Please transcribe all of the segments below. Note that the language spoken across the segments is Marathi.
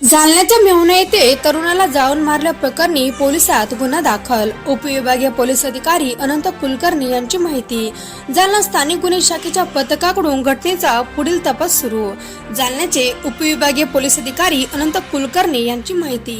जालन्याच्या मेहुणा येथे तरुणाला जाऊन मारल्या प्रकरणी पोलिसात गुन्हा दाखल. उपविभागीय पोलीस अधिकारी अनंत कुलकर्णी यांची माहिती. जालना स्थानिक गुन्हे शाखेच्या पथकाकडून घटनेचा पुढील तपास सुरू. जालन्याचे उपविभागीय पोलीस अधिकारी अनंत कुलकर्णी यांची माहिती.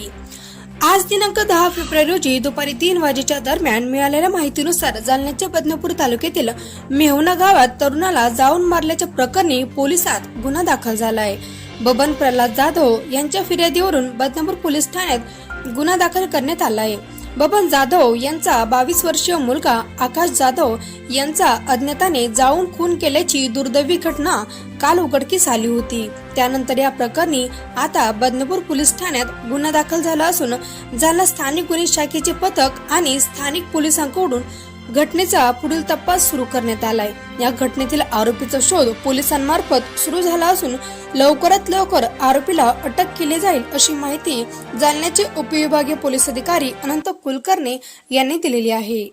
आज दिनांक दहा फेब्रुवारी रोजी दुपारी तीन वाजेच्या दरम्यान मिळालेल्या माहितीनुसार जालन्याच्या बदनापूर तालुक्यातील मेहुणा गावात तरुणाला जाऊन मारल्याच्या प्रकरणी पोलिसात गुन्हा दाखल झालाय. बबन प्रल्हाद जाधव यांच्या फिर्यादीवरून बदनापूर पोलीस ठाण्यात गुन्हा दाखल करण्यात आला आहे. बबन जाधव यांचा बावीस वर्षीय मुलगा आकाश जाधव यांचा अज्ञाताने जाऊन खून केल्याची दुर्दैवी घटना काल उघडकीस आली होती. त्यानंतर या प्रकरणी आता बदनापूर पोलीस ठाण्यात गुन्हा दाखल झाला असून जालना स्थानिक गुन्हे शाखेचे पथक आणि स्थानिक पोलिसांकडून घटनेचा पुढील तपास सुरू करण्यात आलाय. या घटनेतील आरोपीचा शोध पोलिसांमार्फत सुरू झाला असून लवकरात लवकर आरोपीला अटक केली जाईल अशी माहिती जालन्याचे उपविभागीय पोलीस अधिकारी अनंत कुलकर्णी यांनी दिलेली आहे.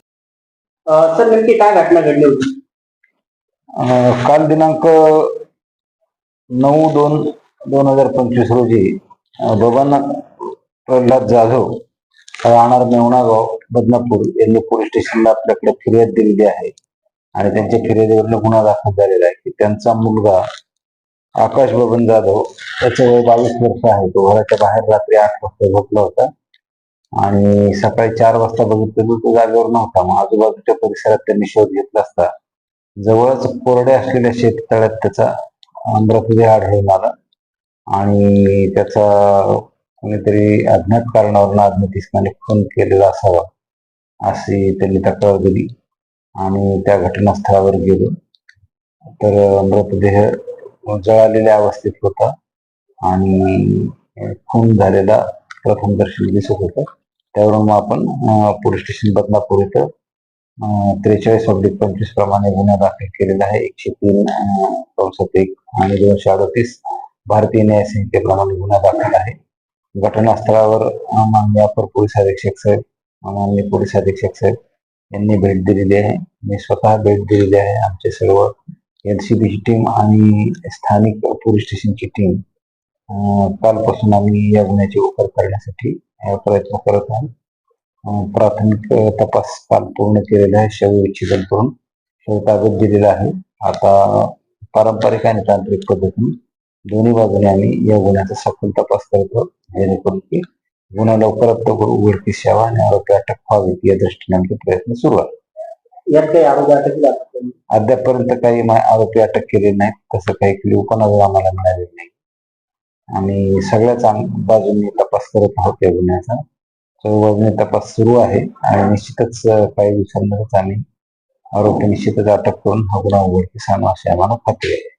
सर नेमकी काय घटना घडली होती? काल दिनांक नऊ दोन दोन हजार पंचवीस रोजी बबन प्रल्हाद जाधव राहणार मेवणागाव बदनापूर. यांनी पोलीस स्टेशनला आपल्याकडे फिर्याद दिलेली आहे. आणि त्यांच्या फिर्यादीवरून गुन्हा दाखल झालेला आहे. की त्यांचा मुलगा आकाश बबन जाधव त्याचं वय बावीस वर्ष आहे. तो घराच्या बाहेर रात्री आठ वाजता झोपला होता. आणि सकाळी चार वाजता बघितलं तो जागेवर नव्हता. मग आजूबाजूच्या परिसरात त्यांनी शोध घेतला असता. जवळच कोरड्या असलेल्या शेततळ्यात त्याचा मृतदेह आढळून आला. आणि त्याचा कोणीतरी अज्ञात कारणावरून अज्ञातिस्माने खून केलेला असावा अशी त्यांनी तक्रार दिली. आणि त्या घटनास्थळावर गेलो. तर मृतदेह जळालेल्या अवस्थेत होता. आणि खून झालेला प्रथमदर्शी दिसत होतं. त्यावरून मग आपण पोलीस स्टेशन बदनापूर इथं त्रेचाळीस ऑब्लिक पंचवीस प्रमाणे गुन्हा दाखल केलेला आहे. एकशे तीन कंसात एक आणि दोनशे अडतीस भारतीय न्याय संहितेप्रमाणे गुन्हा दाखल आहे. घटनास्थळावर मान्य माननीय अपर पोलीस अधीक्षक साहेब अं, माननीय पोलीस अधीक्षक साहेब यांनी भेट दिलेली आहे. मी स्वतः भेट दिलेली आहे. आमचे सर्व एनसीबीची टीम आणि स्थानिक पोलीस स्टेशनची टीम कालपासून आम्ही या गुन्ह्याची उकर करण्यासाठी प्रयत्न करत आहोत प्राथमिक तपास काल पूर्ण केलेला आहे. शव विच्छेदन करून शव ताब्यात दिलेला आहे. आता पारंपरिक आणि तांत्रिक पद्धतीने दोन्ही बाजूने आम्ही या गुन्ह्याचा सखोल तपास करतो जेणेकरून की गुन्हा लवकरात लवकर उघडकीस यावा आणि आरोपी अटक व्हावी या दृष्टीने आमचे प्रयत्न सुरू आहेत. यात काही आरोग्य अटक? अद्यापर्यंत काही आरोपी अटक केले नाहीत तसं काही क्ल्यू पण अजून आम्हाला मिळालेलं नाही. आणि सगळ्याच बाजूंनी तपास करत आहोत या गुन्ह्याचा. सर्व बाजूने तपास सुरू आहे आणि निश्चितच काही दिवसांमध्येच आम्ही आरोपी निश्चितच अटक करून हा गुन्हा उघडकीस आणू अशी आम्हाला खात्री आहे.